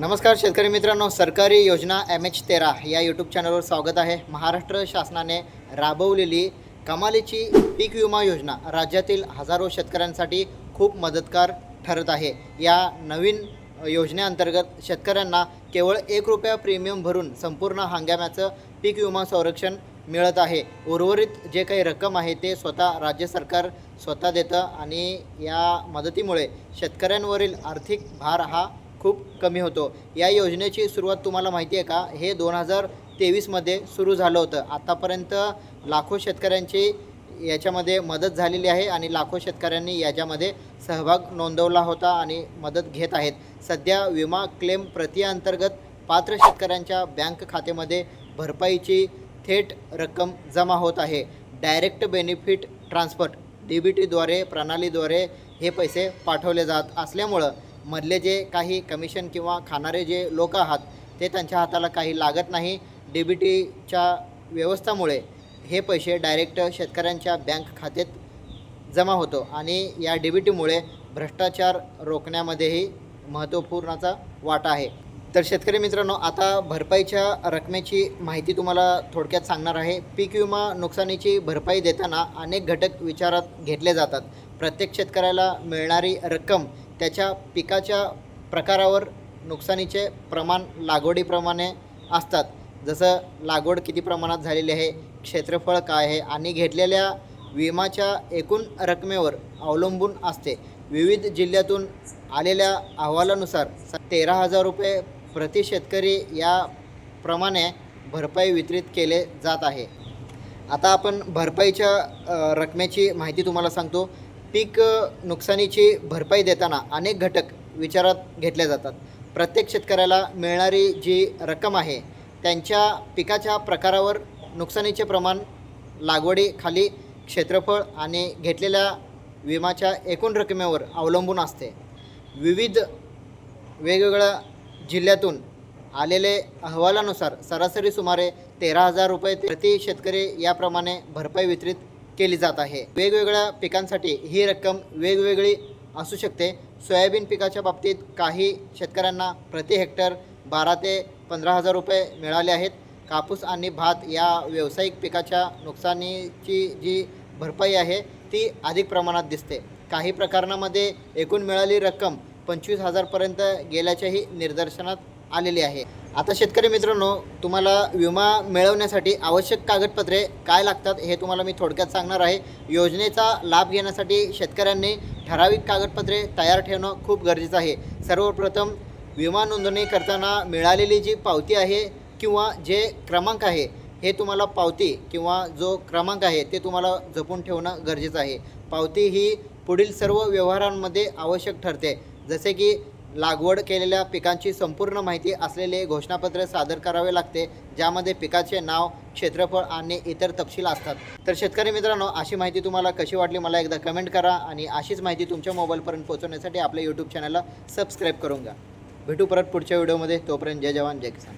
नमस्कार शेतकरी मित्रांनो सरकारी योजना एम एच तेरा या यूट्यूब चॅनलवर स्वागत आहे. महाराष्ट्र शासनाने राबवलेली कमालीची पीक विमा योजना राज्यातील हजारो शेतकऱ्यांसाठी खूप मदतगार ठरत आहे. या नवीन योजनेअंतर्गत शेतकऱ्यांना केवळ एक रुपया प्रीमियम भरून संपूर्ण हंगामाचं पीक विमा संरक्षण मिळत आहे. उर्वरित जे काही रक्कम आहे ते स्वतः राज्य सरकार स्वतः देतं आणि या मदतीमुळे शेतकऱ्यांवरील आर्थिक भार हा खूप कमी होतो. या योजनेची सुरुवात तुम्हाला माहिती आहे का? हे दोन हजार तेवीसमध्ये सुरू झालं होतं. आतापर्यंत लाखो शेतकऱ्यांची याच्यामध्ये मदत झालेली आहे आणि लाखो शेतकऱ्यांनी याच्यामध्ये सहभाग नोंदवला होता आणि मदत घेत आहेत. सध्या विमा क्लेम प्रक्रियेअंतर्गत पात्र शेतकऱ्यांच्या बँक खात्यामध्ये भरपाईची थेट रक्कम जमा होत आहे. Direct benefit transfer D B टीद्वारे प्रणालीद्वारे हे पैसे पाठवले जात असल्यामुळं मधले जे काही कमिशन किंवा खाणारे जे लोक आहात ते त्यांच्या हाताला काही लागत नाही. डी बी टीच्या व्यवस्थामुळे हे पैसे डायरेक्ट शेतकऱ्यांच्या बँक खात्यात जमा होतो आणि या डी बी टीमुळे भ्रष्टाचार रोखण्यामध्येही महत्त्वपूर्णाचा वाटा आहे. तर शेतकरी मित्रांनो आता भरपाईच्या रकमेची माहिती तुम्हाला थोडक्यात सांगणार आहे. पीक विमा नुकसानीची भरपाई देताना अनेक घटक विचारात घेतले जातात. प्रत्येक शेतकऱ्याला मिळणारी रक्कम त्याच्या पिकाच्या प्रकारावर नुकसानीचे प्रमाण लागवडीप्रमाणे असतात. जसं लागवड किती प्रमाणात झालेली आहे क्षेत्रफळ काय आहे आणि घेतलेल्या विमाच्या एकूण रकमेवर अवलंबून असते. विविध जिल्ह्यातून आलेल्या अहवालानुसार तेरा हजार रुपये प्रति शेतकरी या प्रमाणे भरपाई वितरित केले जात आहे. आता आपण भरपाईच्या रकमेची माहिती तुम्हाला सांगतो. पीक नुकसानीची भरपाई देताना अनेक घटक विचारात घेतले जातात. प्रत्येक शेतकऱ्याला मिळणारी जी रक्कम आहे त्यांच्या पिकाच्या प्रकारावर नुकसानीचे प्रमाण लागवडीखाली क्षेत्रफळ आणि घेतलेल्या विमाच्या एकूण रकमेवर अवलंबून असते. विविध वेगवेगळ्या जिल्ह्यातून आलेले अहवालानुसार सरासरी सुमारे तेरा हजार रुपये प्रति शेतकरी याप्रमाणे भरपाई वितरित केली जात आहे. वेगवेगळ्या पिकांसाठी ही रक्कम वेगवेगळी असू शकते. सोयाबीन पिकाच्या बाबतीत काही शेतकऱ्यांना प्रति हेक्टर बारा ते पंधरा हजार रुपये मिळाले आहेत. कापूस आणि भात या व्यावसायिक पिकाच्या नुकसानीची जी भरपाई आहे ती अधिक प्रमाणात दिसते. काही प्रकरणामध्ये एकूण मिळाली रक्कम पंचवीस हजारपर्यंत गेल्याच्याही निदर्शनात आलेली आहे. आता शेतकरी मित्रांनो तुम्हाला विमा मिळवण्यासाठी आवश्यक कागदपत्रे काय लागतात हे तुम्हाला मी थोडक्यात सांगणार आहे. योजनेचा लाभ घेण्यासाठी शेतकऱ्यांनी ठराविक कागदपत्रे तयार ठेवणं खूप गरजेचं आहे. सर्वप्रथम विमा नोंदणी करताना मिळालेली जी पावती आहे किंवा जे क्रमांक आहे हे तुम्हाला पावती किंवा जो क्रमांक आहे ते तुम्हाला जपून ठेवणं गरजेचं आहे. पावती ही पुढील सर्व व्यवहारांमध्ये आवश्यक ठरते. जसे की लागवड केलेल्या पिकांची संपूर्ण माहिती असलेले घोषणापत्र सादर करावे लागते ज्यामध्ये पिकाचे नाव क्षेत्रफळ आणि इतर तपशील असतात. तर शेतकरी मित्रांनो अशी माहिती तुम्हाला कशी वाटली मला एकदा कमेंट करा आणि अशीच माहिती तुमच्या मोबाईलपर्यंत पोहोचवण्यासाठी आपल्या यूट्यूब चॅनलला सबस्क्राईब करून घ्या. भेटू परत पुढच्या व्हिडिओमध्ये तोपर्यंत जय जवान जय किसान.